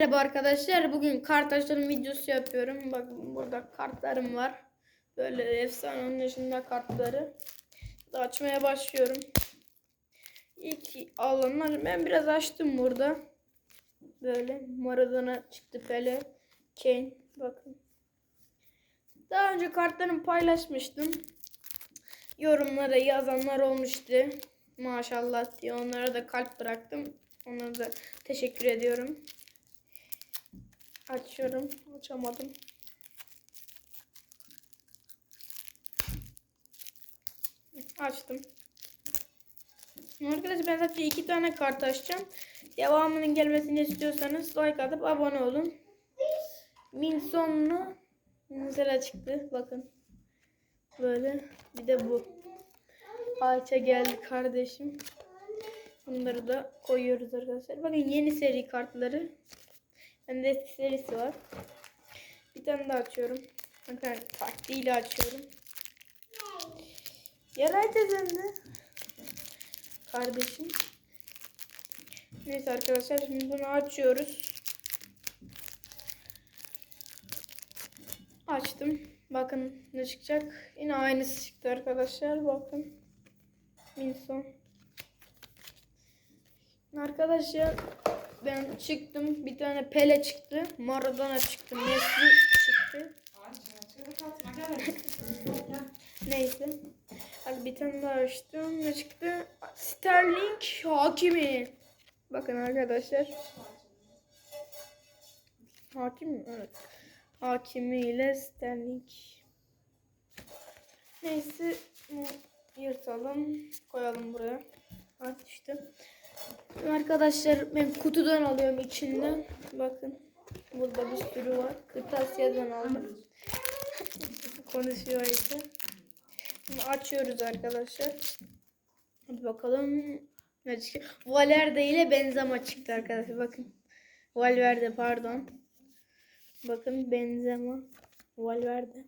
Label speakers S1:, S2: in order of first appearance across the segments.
S1: Merhaba arkadaşlar. Bugün kart açılım videosu yapıyorum. Bakın burada kartlarım var. Böyle efsane yaşında kartları. Şimdi açmaya başlıyorum. İlk alanlar ben biraz açtım burada. Böyle Maradona çıktı Pele, Kane bakın. Daha önce kartlarımı paylaşmıştım. Yorumlara yazanlar olmuştu. Maşallah diye onlara da kalp bıraktım. Onlara da teşekkür ediyorum. Açıyorum. Açamadım. Açtım. Arkadaşlar ben sadece iki tane kart açacağım. Devamının gelmesini istiyorsanız like atıp abone olun. Minson'lu mesela çıktı. Bakın. Böyle. Bir de bu. Ayça geldi kardeşim. Bunları da koyuyoruz arkadaşlar. Bakın yeni seri kartları. Bende eski serisi var. Bir tane daha açıyorum. Bir tane taktiğiyle açıyorum. Yaray teyzemde. Kardeşim. Neyse arkadaşlar şimdi bunu açıyoruz. Açtım. Bakın ne çıkacak. Yine aynısı çıktı arkadaşlar. Bakın. Minson. Arkadaşlar ben çıktım. Bir tane Pele çıktı. Maradona çıktı. Messi çıktı. Neyse. Hadi bir tane daha açtım. Ne çıktı? Sterling Hakimi. Bakın arkadaşlar. Hakim mi? Evet. Hakimi ile Sterling. Neyse. Yırtalım. Koyalım buraya. Ha düştü. Arkadaşlar ben kutudan alıyorum içinden. Bakın. Burada bir sürü var. Kırtasiye'den aldım. Konuşuyor ise. Şimdi açıyoruz arkadaşlar. Hadi bakalım. Valverde ile Benzema çıktı arkadaşlar. Bakın. Valverde pardon. Bakın Benzema. Valverde.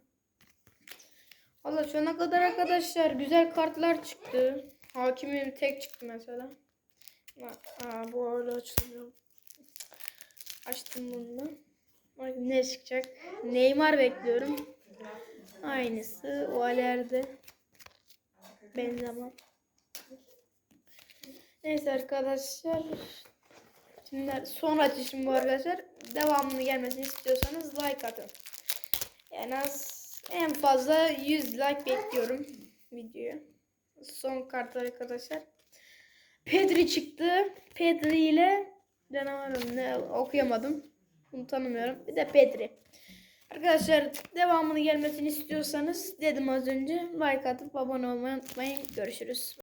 S1: Valla şu ana kadar arkadaşlar güzel kartlar çıktı. Hakimim tek çıktı mesela. Aa, bu arada açılıyor. Açtım bunu. Bakın ne çıkacak? Neymar bekliyorum. Aynısı. Valerde. Benzema. Neyse arkadaşlar. Şimdi son açışım bu arkadaşlar. Devamını gelmesini istiyorsanız like atın. En az en fazla 100 like bekliyorum videoya. Son kart arkadaşlar. Pedri çıktı. Pedri ile canavarım ne okuyamadım. Bunu tanımıyorum. Bir de Pedri. Arkadaşlar devamını gelmesini istiyorsanız dedim az önce like atıp abone olmayı unutmayın. Görüşürüz.